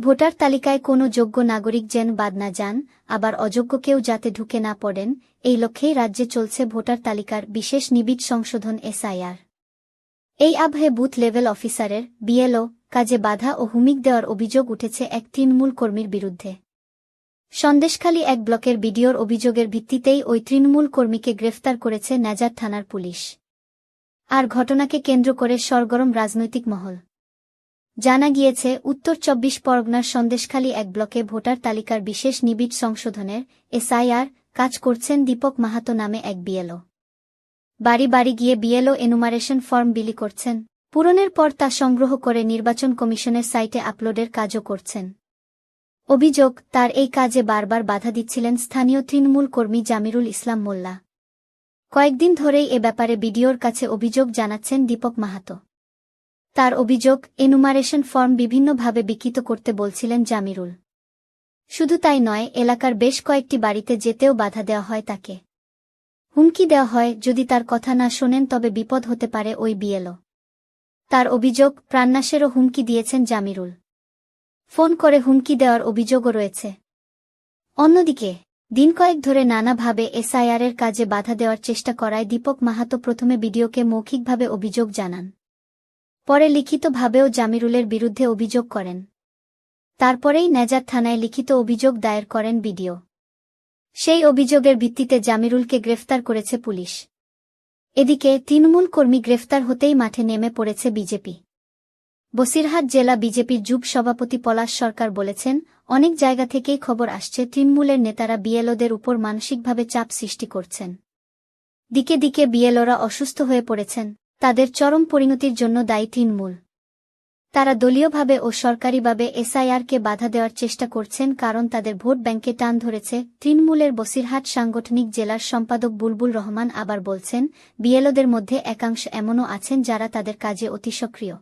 Voter তালিকায় কোনো যোগ্য নাগরিক যেন বাদ না যান, আবার অযোগ্য কেউ যাতে ঢুকে না পড়েন, এই লক্ষ্যেই রাজ্যে চলছে ভোটার তালিকার বিশেষ নিবিড় সংশোধন এসআইআর। এই আবহে বুথ লেভেল অফিসারের, বিএলও, কাজে বাধা ও হুমিক দেওয়ার অভিযোগ উঠেছে এক তৃণমূল কর্মীর বিরুদ্ধে। সন্দেশখালী এক ব্লকের বিডিওর অভিযোগের ভিত্তিতেই ওই তৃণমূল কর্মীকে গ্রেফতার করেছে নাজার থানার পুলিশ। আর ঘটনাকে কেন্দ্র করে সরগরম রাজনৈতিক মহল। জানা গিয়েছে, উত্তর চব্বিশ পরগনার সন্দেশখালী এক ব্লকে ভোটার তালিকার বিশেষ নিবিড় সংশোধনের এসআইআর কাজ করছেন দীপক মাহাতো নামে এক বিএলও। বাড়ি বাড়ি গিয়ে বিএলও এনুমারেশন ফর্ম বিলি করছেন। পূরণের পর তা সংগ্রহ করে নির্বাচন কমিশনের সাইটে আপলোডের কাজও করছেন। অভিযোগ, তার এই কাজে বারবার বাধা দিচ্ছিলেন স্থানীয় তৃণমূল কর্মী জামিরুল ইসলাম মোল্লা। কয়েকদিন ধরেই এ ব্যাপারে বিডিওর কাছে অভিযোগ জানাচ্ছেন দীপক মাহাতো। তার অভিযোগ এনুমারেশন ফর্ম বিভিন্নভাবে বিকৃত করতে বলছিলেন জামিরুল। শুধু তাই নয়, এলাকার বেশ কয়েকটি বাড়িতে যেতেও বাধা দেওয়া হয় তাকে। হুমকি দেওয়া হয় যদি তার কথা না শোনেন, তবে বিপদ হতে পারে ওই বিএলও। তার অভিযোগ, প্রাণনাশেরও হুমকি দিয়েছেন জামিরুল। ফোন করে হুমকি দেওয়ার অভিযোগও রয়েছে। অন্যদিকে, দিন কয়েক ধরে নানাভাবে এসআইআরের কাজে বাধা দেওয়ার চেষ্টা করায় দীপক মাহাতো প্রথমে বিডিওকে মৌখিকভাবে অভিযোগ জানান। পরে লিখিতভাবেও জামিরুলের বিরুদ্ধে অভিযোগ করেন। তারপরেই নেজার থানায় লিখিত অভিযোগ দায়ের করেন বিডিও। সেই অভিযোগের ভিত্তিতে জামিরুলকে গ্রেফতার করেছে পুলিশ। এদিকে তৃণমূল কর্মী গ্রেফতার হতেই মাঠে নেমে পড়েছে বিজেপি। বসিরহাট জেলা বিজেপির যুব সভাপতি পলাশ সরকার বলেছেন, অনেক জায়গা থেকেই খবর আসছে তৃণমূলের নেতারা বিএলওদের উপর মানসিকভাবে চাপ সৃষ্টি করছেন। দিকে দিকে বিএলওরা অসুস্থ হয়ে পড়েছেন। তাদের চরম পরিণতির জন্য দায়ী তৃণমূল তারা দলীয়ভাবে ও সরকারিভাবে এসআইআরকে বাধা দেওয়ার চেষ্টা করছেন কারণ তাদের ভোট ব্যাংকে টান ধরেছে। তৃণমূলের বসিরহাট সাংগঠনিক জেলার সম্পাদক বুলবুল রহমান আবার বলছেন, বিএলওদের মধ্যে একাংশ এমনও আছেন যারা তাদের কাজে অতি সক্রিয়।